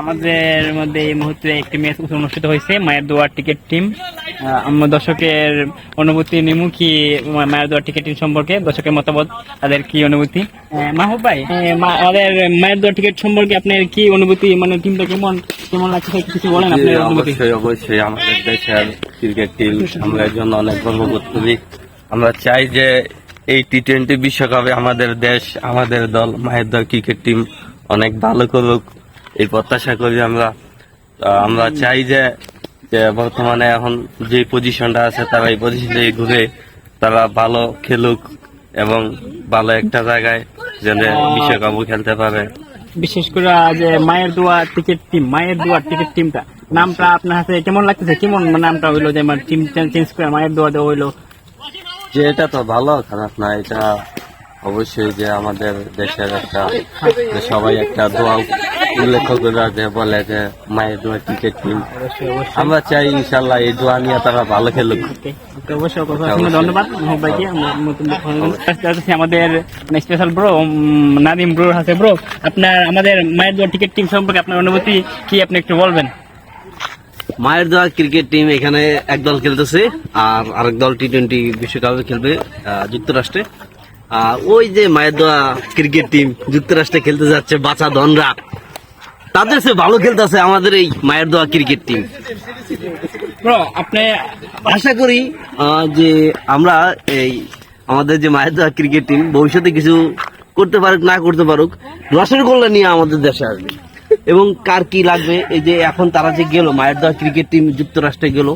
আমাদের মধ্যে এই মুহূর্তে একটি ম্যাচ অনুষ্ঠিত হয়েছে মায়ের দোয়ার টিকিট টিম আমরা দর্শকের অনুভূতি নিমু কি মায়ের দোয়ার টিকিট টিম সম্পর্কে দর্শকের মতামত তাদের কি অনুভূতি? মাহবুব ভাই আমাদের মায়ের দোয়ার টিকিট সম্পর্কে আপনার কি অনুভূতি মানে টিমটা কেমন কেমন লাগছে কিছু বলেন আপনার অনুভূতি। অবশ্যই অবশ্যই আমাদের দেশের ক্রিকেট টিম আমরা এর জন্য অনেক গর্ব বোধ করি। আমরা চাই যে এই টি টোয়েন্টি বিশ্বকাপে আমাদের দেশ আমাদের দল মায়ের দল ক্রিকেট টিম অনেক ভালো করুক। এই প্রত্যাশা করি আমরা আহ, আমরা চাই যে যে বর্তমানে এখন যে পজিশনটা আছে তারা এই পজিশনে ঘুরে তারা ভালো খেলুক এবং ভালো একটা জায়গায় যেন বিশ্বকাপও খেলতে পারে। বিশেষ করে যে মায়ের দোয়া টিকিট টিম মায়ের দোয়া টিকিট টিমটা নামটা আপনার হাতে কেমন লাগতেছে? কেমন নামটা হইল যে আমার টিম চেঞ্জ করে মায়ের দোয়া দেওয়া হইল? যে এটা তো ভালো খারাপ না এটা অবশ্যই যে আমাদের দেশের একটা সবাই একটা দোয়া উল্লেখ করে বলে যে মায়ের দোয়া ক্রিকেট টিম আমরা চাই ইনশাল্লাহ এই দোয়া নিয়ে তারা ভালো খেলুক। অবশ্যই ধন্যবাদ ভাইকে। আমাদের স্পেশাল ব্রো নাদিম ব্রো আছে ব্রো আপনার আমাদের মায়ের দোয়া টিকিট টিম সম্পর্কে আপনার অনুভূতি কি আপনি একটু বলবেন? মায়ের দোয়া ক্রিকেট টিম এখানে এক দল খেলতেছে আর আরেক দল টি টোয়েন্টি বিশ্বকাপে খেলবে যুক্তরাষ্ট্রে। আর ওই যে মায়ের দোয়া ক্রিকেট টিম যুক্তরাষ্ট্রে খেলতে যাচ্ছে বাচ্চা ধনরা। তাদের সে ভালো খেলতেছে আমাদের এই মায়ের দোয়া ক্রিকেট টিম আপনি আশা করি যে আমরা এই আমাদের যে মায়ের দোয়া ক্রিকেট টিম ভবিষ্যতে কিছু করতে পারুক না করতে পারুক রসের গোল্লা নিয়ে আমাদের দেশে আসবে। এবং কার কি লাগবে এই যে এখন তারা যে গেল মায়ের দোয়া ক্রিকেট টিম যুক্তরাষ্ট্রে গেল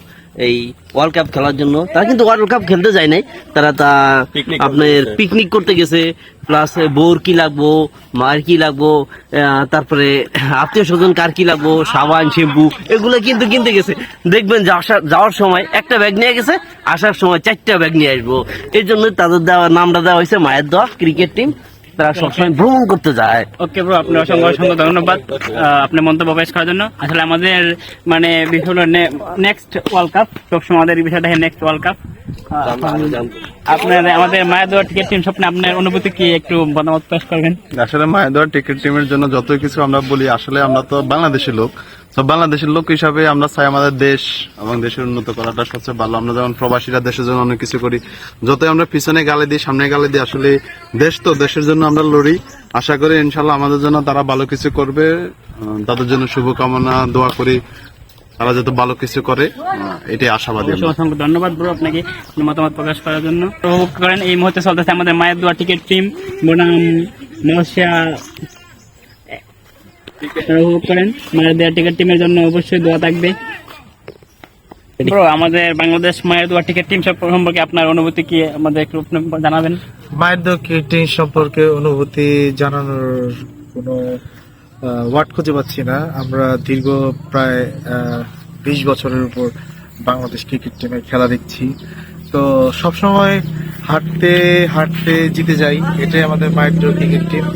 এই ওয়ার্ল্ড কাপ খেলার জন্য। তারা কিন্তু ওয়ার্ল্ড কাপ খেলতে যায় নাই। তারা তা আপনার পিকনিক করতে গেছে। প্লাস বউর কি লাগবো মায়ের কি লাগবো তারপরে আত্মীয় স্বজন কার কি লাগবো সাবান শ্যাম্পু এগুলো কিন্তু কিনতে গেছে। দেখবেন যে যাওয়ার সময় একটা ব্যাগ নিয়ে গেছে আসার সময় চারটা ব্যাগ নিয়ে আসব। এই জন্য তাদের দেওয়া নামটা দেওয়া হয়েছে মায়ের দোয়া ক্রিকেট টিম তারা সবসময় ভ্রমণ করতে যায়। ওকে ব্রো আপনার অসংখ্য অসংখ্য ধন্যবাদ। আপনার মন্তব্য পেশ করার জন্য। আসলে আমাদের মানে বিষয় নেক্সট ওয়ার্ল্ড কাপ সবসময় আমাদের বিষয়টা নেক্সট ওয়ার্ল্ড কাপ আপনার আমাদের মায়ের দোয়া টিকিট টিম স্বপ্নে আপনার অনুভূতি কি? একটু মতামত পেশ করবেন। আসলে মায়ের টিকিট টিমের জন্য যত কিছু আমরা বলি আসলে আমরা তো বাংলাদেশের লোক। তো বাংলাদেশের লোক হিসাবে আমরা চাই আমাদের দেশ এবং দেশের উন্নত করাটা সবচেয়ে ভালো। আমরা যেমন প্রবাসীরা দেশের জন্য অনেক কিছু করি, যতই আমরা পিছনে গালে দিই, সামনে গালে দিই, আসলে দেশ তো, দেশের জন্য আমরা লড়ি। আশা করি ইনশাল্লাহ আমাদের জন্য তারা ভালো কিছু করবে তাদের জন্য শুভকামনা, দোয়া করি, তারা যাতে ভালো কিছু করে এটাই আশাবাদী অসংখ্য ধন্যবাদ ব্রো আপনাকে মতামত প্রকাশ করার জন্য। করেন এই মুহূর্তে চলতেছে আমাদের মায়ের দোয়া টিকিট টিম, বনাম, নওশিয়া আপনারা উপভোগ করেন। মায়ের দোয়া টিকিট টিমের জন্য অবশ্যই দোয়া থাকবে। ব্রো আমাদের বাংলাদেশ মায়ের দোয়া টিকিট টিম সম্পর্কে আপনার অনুভূতি কি? আমাদের একটু জানাবেন। মায়ের দোয়া ক্রিকেটিং সম্পর্কে অনুভূতি জানানোর কোনো ওয়ার্ড খুঁজে পাচ্ছি না। আমরা দীর্ঘ প্রায় বিশ বছরের উপর বাংলাদেশ ক্রিকেট টিমের খেলা দেখছি। তো সবসময় হাঁটতে হাঁটতে জিতে যাই। এটাই আমাদের মায়ের দোয়া ক্রিকেট টিম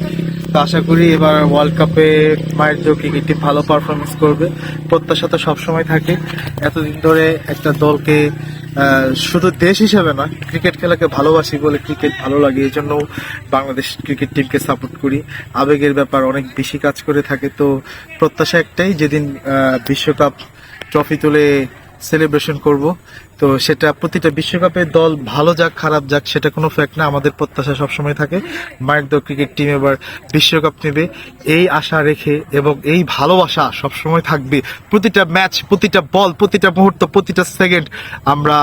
তো আশা করি এবার ওয়ার্ল্ড কাপে মায়ের দোয়া ক্রিকেট টিম ভালো পারফরমেন্স করবে। প্রত্যাশা তো সবসময় থাকে। এতদিন ধরে একটা দলকে শুধু দেশ হিসেবে না ক্রিকেট খেলাকে ভালোবাসি বলে ক্রিকেট ভালো লাগে। এই জন্য বাংলাদেশ ক্রিকেট টিমকে সাপোর্ট করি। আবেগের ব্যাপার অনেক বেশি কাজ করে থাকে। তো প্রত্যাশা একটাই, যেদিন বিশ্বকাপ ট্রফি তুলে সেলিব্রেশন করব তো সেটা প্রতিটা বিশ্বকাপে দল ভালো যাক, খারাপ যাক, সেটা কোনো ফ্যাক্ট না। আমাদের প্রত্যাশা সবসময় থাকে মায়ের দল ক্রিকেট টিম এবার বিশ্বকাপ নেবে। এই আশা রেখে এবং এই ভালোবাসা সবসময় থাকবে। প্রতিটা ম্যাচ প্রতিটা বল প্রতিটা মুহূর্ত, প্রতিটা সেকেন্ড আমরা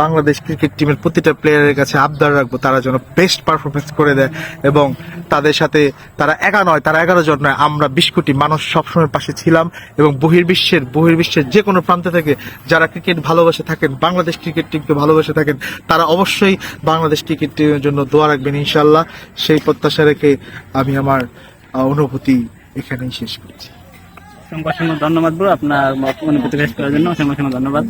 বাংলাদেশ ক্রিকেট টিমের প্রতিটা প্লেয়ারের কাছে আবদার রাখব। তারা যেন বেস্ট পারফরমেন্স করে দেয় এবং তাদের সাথে তারা একা নয়, তারা এগারো জন নয়, আমরা বিশ কোটি মানুষ সবসময় পাশে ছিলাম এবং বহির্বিশ্বের বহির্বিশ্বের যে কোনো প্রান্ত থেকে যারা ক্রিকেট ভালোবাসে থাকেন বাংলাদেশ ক্রিকেট টিমকে ভালোবাসে থাকেন তারা অবশ্যই বাংলাদেশ ক্রিকেট টিমের জন্য দোয়া রাখবেন ইনশাল্লাহ সেই প্রত্যাশা রেখে আমি আমার অনুভূতি এখানেই শেষ করছি। অসংখ্য অসংখ্য ধন্যবাদ ব্রো আপনার অনুভূতি পেশ করার জন্য অসংখ্য অসংখ্য ধন্যবাদ।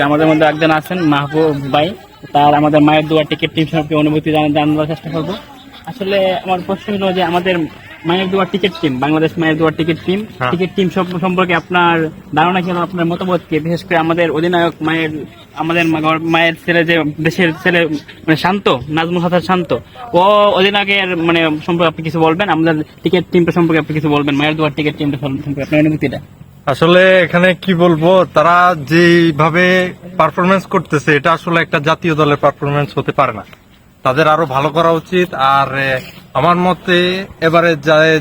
আমাদের মধ্যে একজন আছেন মাহবুব ভাই। তার আমাদের মায়ের দোয়া টিকিট টিম সম্পর্কে অনুভূতি জান- জানার চেষ্টা করব। আসলে আমার প্রশ্ন হলো যে আমাদের মায়ের দুয়ার টিকিট টিম বাংলাদেশ মায়ের দুয়ার টিকিট টিম। টিকিট টিম সম্পর্কে আপনার ধারণা কি আপনার মতামত কি বিশেষ করে আমাদের অধিনায়ক মায়ের আমাদের মায়ের ছেলে যে দেশের ছেলে মানে শান্ত নাজমুল হাসান শান্ত ও অধিনায়কের মানে সম্পর্কে আপনি কিছু বলবেন? আমাদের টিকিট টিমটা সম্পর্কে আপনি কিছু বলবেন? মায়ের দুয়ার টিকিট টিমটা সম্পর্কে আপনার অনুভূতিটা? আসলে এখানে কি বলব তারা যেভাবে পারফরমেন্স করতেছে এটা আসলে একটা জাতীয় দলের পারফরমেন্স হতে পারে না। তাদের আরও ভালো করা উচিত। আর আমার মতে এবারে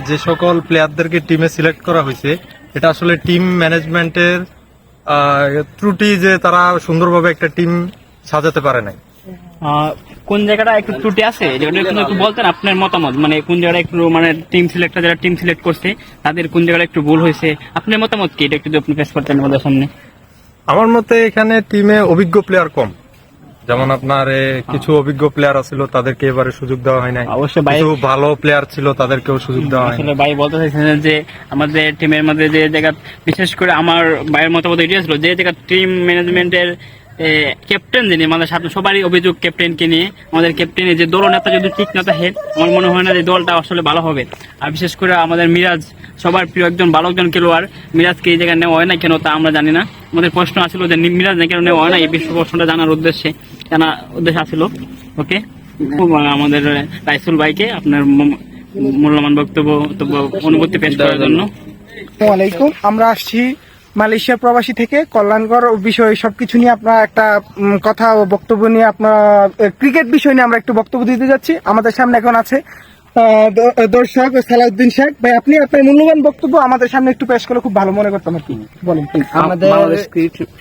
যে সকল প্লেয়ারদেরকে টিমে সিলেক্ট করা হয়েছে এটা আসলে টিম ম্যানেজমেন্টের ত্রুটি যে তারা সুন্দরভাবে একটা টিম সাজাতে পারে নাই। কোন জায়গাটা একটু ত্রুটি আছে? যেটা একটু বলতেন আপনার মতামত। মানে কোন জায়গাটা একটু মানে টিম সিলেক্টর যারা টিম সিলেক্ট করছে তাদের কোন জায়গাটা একটু ভুল হয়েছে? আপনার মতামত কি? এটা একটু আপনি পেশ করতেন আমাদের সামনে। আমার মতে এখানে টিমে অভিজ্ঞ প্লেয়ার কম। যেমন আপনার কিছু অভিজ্ঞ প্লেয়ার আছিল তাদেরকে এবারে সুযোগ দেওয়া হয় নাই। অবশ্যই ভাই ভালো প্লেয়ার ছিল তাদেরকেও সুযোগ দেওয়া হয় আসলে ভাই বলতে চাইছেন যে আমাদের টিমের মধ্যে যে জায়গা বিশেষ করে আমার ভাইয়ের মতামত এটাই ছিল যে জায়গা টিম ম্যানেজমেন্টের ক্যাপ্টেন যিনি সাথে সবারই অভিযোগ ক্যাপ্টেনকে নিয়ে আমাদের ক্যাপ্টেনের যে দলনেতা যদি ঠিক না থাকে আমার মনে হয় না যে দলটা আসলে ভালো হবে। আর বিশেষ করে আমাদের মিরাজ, সবার প্রিয় একজন ভালো একজন খেলোয়াড়। মিরাজকে এই জায়গায় নেওয়া হয় না কেন তা আমরা জানি না। আমাদের প্রশ্ন আসলো যে মিরাজ কেন নেওয়া হয় না এই বিশ্ব প্রশ্নটা জানার উদ্দেশ্যে জানা উদ্দেশ্য আসলো। ওকে আমাদের রাইসুল ভাইকে আপনার মূল্যবান বক্তব্য অনুভূতি পেশ করার জন্য। আমরা আসছি মালয়েশিয়া প্রবাসী থেকে কল্যাণকর বিষয় সবকিছু নিয়ে আপনার একটা কথা ও বক্তব্য নিয়ে আপনার ক্রিকেট বিষয় নিয়ে আমরা একটু বক্তব্য দিতে যাচ্ছি। আমাদের সামনে এখন আছে আহ, দর্শক সালাউদ্দিন শেখ। ভাই আপনি আপনার মূল্যবান বক্তব্য আমাদের সামনে একটু পেশ করলে খুব ভালো মনে করতাম আর কি। বলেন আমাদের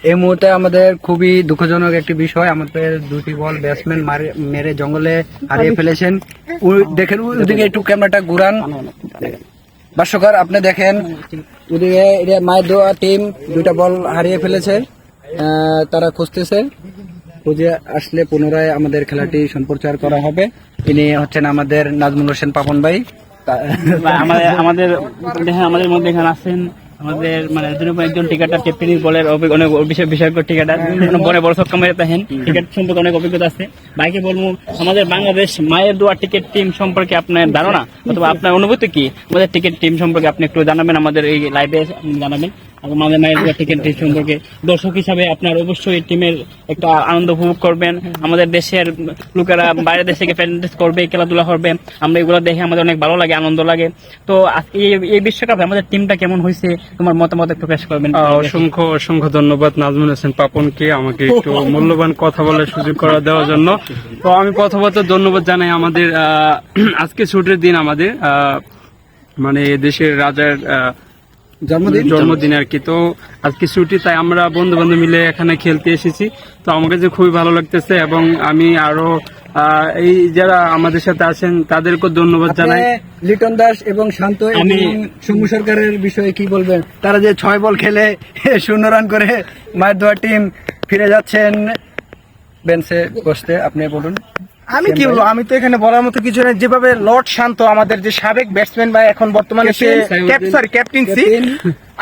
এই মুহূর্তে আমাদের খুবই দুঃখজনক একটি বিষয়। আমাদের দুটি বল ব্যাটসম্যান মেরে জঙ্গলে হারিয়ে ফেলেছেন। দেখেন ওদিকে একটু ক্যামেরাটা ঘুরান। ভাষ্যকার আপনি দেখেন মায়ের দোয়া, টিম, দুইটা বল হারিয়ে ফেলেছে তারা খুঁজতেছে। খুঁজে আসলে পুনরায় আমাদের খেলাটি সম্প্রচার করা হবে। তিনি হচ্ছেন আমাদের নাজমুল হোসেন পাপন ভাই। আমাদের আমাদের আমাদের মধ্যে এখানে আছেন আমাদের মানে একজন টিকাটার ক্যাপ্টেন বলের অনেক বিষয় বিষয়জ্ঞ টিকাটার বড় বড় সক্ষম হয়ে থাকেন টিকিট সম্পর্কে অনেক অভিজ্ঞতা আছে। বাইকে বলব আমাদের বাংলাদেশ মায়ের দোয়া টিকিট টিম সম্পর্কে আপনার ধারণা? অথবা আপনার অনুভূতি কি? আমাদের টিকিট টিম সম্পর্কে আপনি একটু জানাবেন আমাদের এই লাইভে জানাবেন। আমাদের মায়ের টিম সম্পর্কে দর্শক হিসাবে আপনার অবশ্যই টিমের একটা আনন্দ উপভোগ করবেন। আমাদের দেশের লোকেরা বাইরের দেশ থেকে প্যারেন্টেস করবে খেলাধুলা করবে। আমরা এগুলো দেখে আমাদের অনেক ভালো লাগে আনন্দ লাগে। তো এই বিশ্বকাপে আমাদের টিমটা কেমন হয়েছে তোমার মতামত পেশ করবেন। অসংখ্য অসংখ্য ধন্যবাদ নাজমুল হোসেন পাপনকে আমাকে একটু মূল্যবান কথা বলার সুযোগ করে দেওয়ার জন্য। তো আমি প্রথমত ধন্যবাদ জানাই আমাদের আজকে ছুটির দিন আমাদের মানে দেশের রাজার আহ, জন্মদিন? জন্মদিন আর কি। তো আজকে ছুটি তাই আমরা বন্ধু বান্ধব মিলে এখানে খেলতে এসেছি। তো আমাকে যে খুবই ভালো লাগতেছে এবং আমি আরও আহ, এই যারা আমাদের সাথে আছেন তাদেরকেও ধন্যবাদ জানাই। লিটন দাস এবং শান্ত আমি- সৌম্য সরকারের বিষয়ে কি বলবেন? তারা যে ছয় বল খেলে শূন্য রান করে মায়ের দোয়া টিম ফিরে যাচ্ছেন। বেঞ্চে বসতে আপনি বলুন। আমি কি বলব? আমি তো এখানে বলার মতো কিছু নেই। যেভাবে লর্ড শান্ত আমাদের যে সাবেক ব্যাটসম্যান বা এখন বর্তমানে সে ক্যাপ্টেন্সি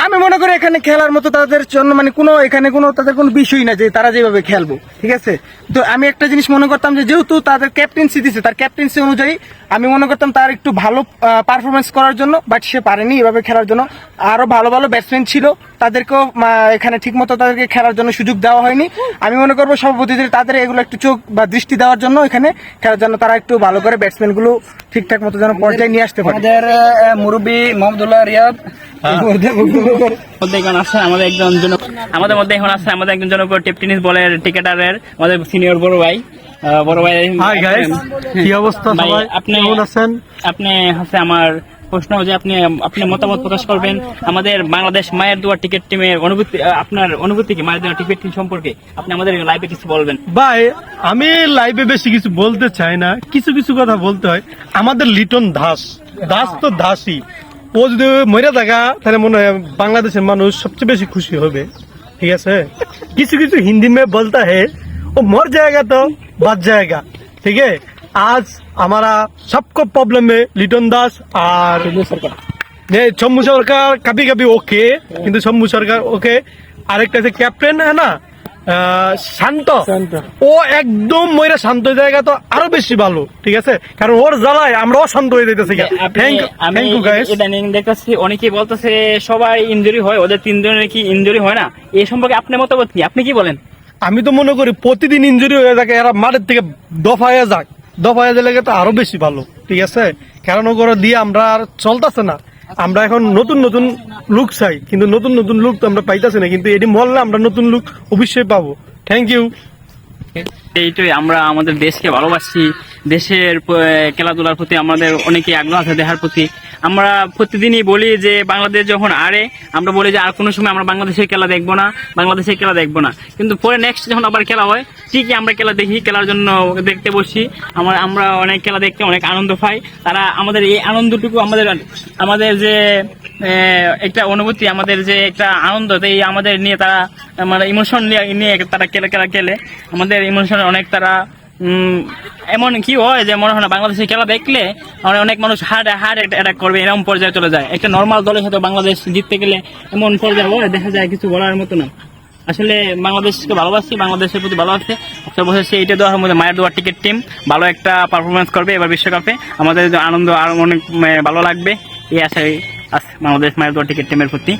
আমি মনে করি এখানে খেলার মতো তাদের জন্য মানে কোনো, এখানে কোনো, তাদের কোনো বিষয় না যে তারা যেভাবে খেলব, ঠিক আছে? তো আমি একটা জিনিস মনে করতাম যে যেহেতু তাদের ক্যাপ্টেন্সি দিছে, তার ক্যাপ্টেন্সি অনুযায়ী আমি মনে করতাম তার একটু ভালো পারফরমেন্স করার জন্য বাট সে পারেনি এভাবে খেলার জন্য। আরও ভালো ভালো ব্যাটসম্যান ছিল, তাদেরকেও এখানে ঠিকমতো তাদেরকে খেলার জন্য সুযোগ দেওয়া হয়নি। আমি মনে করব সভাপতিদের তাদের এগুলো একটু চোখ বা দৃষ্টি দেওয়ার জন্য এখানে খেলার জন্য তারা একটু ভালো করে ব্যাটসম্যানগুলো ঠিকঠাক মতো যেন পর্যায়ে নিয়ে আসতে পারে। মুরব্বী মোহাম্মদুল্লাহ রিয়াদ আমাদের একজন আমাদের মধ্যে এখন আছে আমাদের একজন জনপ্রিয় টেপ টেনিস বলের টিকেটারের আমাদের সিনিয়র বড় ভাই। বড় ভাই কি অবস্থা সবাই? আপনি কেমন আছেন? আপনি হচ্ছে আমার প্রশ্ন যে আপনি আপনি মতামত প্রকাশ করবেন আমাদের বাংলাদেশ মায়ের দোয়া টিকিট টিমের অনুভূতি আপনার অনুভূতি কি মায়ের দোয়া টিকিট টিম সম্পর্কে? আপনি আমাদের লাইভে কিছু বলবেন। ভাই আমি লাইভে বেশি কিছু বলতে চাই না। কিছু কিছু কথা বলতে হয়। আমাদের লিটন দাস দাস তো দাসই। ও যদি মরে থাকা তাহলে মনে হয় বাংলাদেশের মানুষ সবচেয়ে বেশি খুশি হবে ঠিক আছে কিছু কিছু হিন্দি में बोलता है वो मर जाएगा तो बच जाएगा ठीक है आज हमारा सबको प्रॉब्लम है लिटन दास और ये शंभू सरकार कभी कभी ओके किंतु शंभू सरकार ओके আরেকটা আছে ক্যাপ্টেন है ना আহ, শান্ত। ও একদম ময়রা শান্ত জায়গা তো আরও বেশি ভালো ঠিক আছে? কারণ ওর জ্বালায় আমরা অশান্ত হয়ে যেতেছি আমি ইদানিং দেখতেছি অনেকেই বলতেছে সবাই ইনজুরি হয় ওদের তিনজনের কি ইনজুরি হয় না? এই সম্পর্কে আপনার মতামত কি? আপনি কি বলেন? আমি তো মনে করি প্রতিদিন ইনজুরি হয়ে থাকে এরা মাঠের থেকে দফা হয়ে যাক। দফা হয়ে গেলে তো আরও বেশি ভালো ঠিক আছে? কারণ ওগুলো দিয়ে আমরা আর চলতেছে না। আমরা এখন নতুন নতুন লুক চাই, কিন্তু নতুন নতুন লুক তো আমরা পাইতেছি না, কিন্তু এটি মরলে আমরা নতুন লুক অবশ্যই পাবো। থ্যাংক ইউ এইটাই আমরা আমাদের দেশকে ভালোবাসি, দেশের খেলাধুলার প্রতি আমাদের অনেকে আগ্রহ আছে দেখার প্রতি। আমরা প্রতিদিনই বলি যে বাংলাদেশ যখন আরে আমরা বলি যে আর কোনো সময় আমরা বাংলাদেশের খেলা দেখব না, বাংলাদেশের খেলা দেখব না। কিন্তু পরে নেক্সট যখন আবার খেলা হয়, ঠিকই আমরা খেলা দেখি, খেলার জন্য দেখতে বসি। আমরা আমরা অনেক খেলা দেখতে অনেক আনন্দ পাই। তারা আমাদের এই আনন্দটুকু আমাদের আমাদের যে একটা অনুভূতি, আমাদের যে একটা আনন্দ, এই আমাদের নিয়ে তারা মানে ইমোশন নিয়ে তারা খেলে, খেলা, খেলে। আমাদের ইমোশন অনেক তারা এমন কি হয় যে মনে হয় না বাংলাদেশের খেলা দেখলে মানে অনেক মানুষ হার্ট হার্ট অ্যাটাক করবে এরকম পর্যায়ে চলে যায়। একটা নর্মাল দলের সাথে বাংলাদেশ জিততে গেলে এমন পর্যায়ে হয় দেখা যায় কিছু বলার মতো না। আসলে বাংলাদেশকে ভালোবাসি বাংলাদেশের প্রতি ভালোবাসে সর্বশেষে এইটা দেওয়ার মধ্যে মায়ের দেওয়ার টিকিট টিম ভালো একটা পারফরমেন্স করবে এবার বিশ্বকাপে। আমাদের আনন্দ আরও অনেক উম, ভালো লাগবে। এই আশাই আছে বাংলাদেশ মায়ের দেওয়ার টিকিট টিমের প্রতি।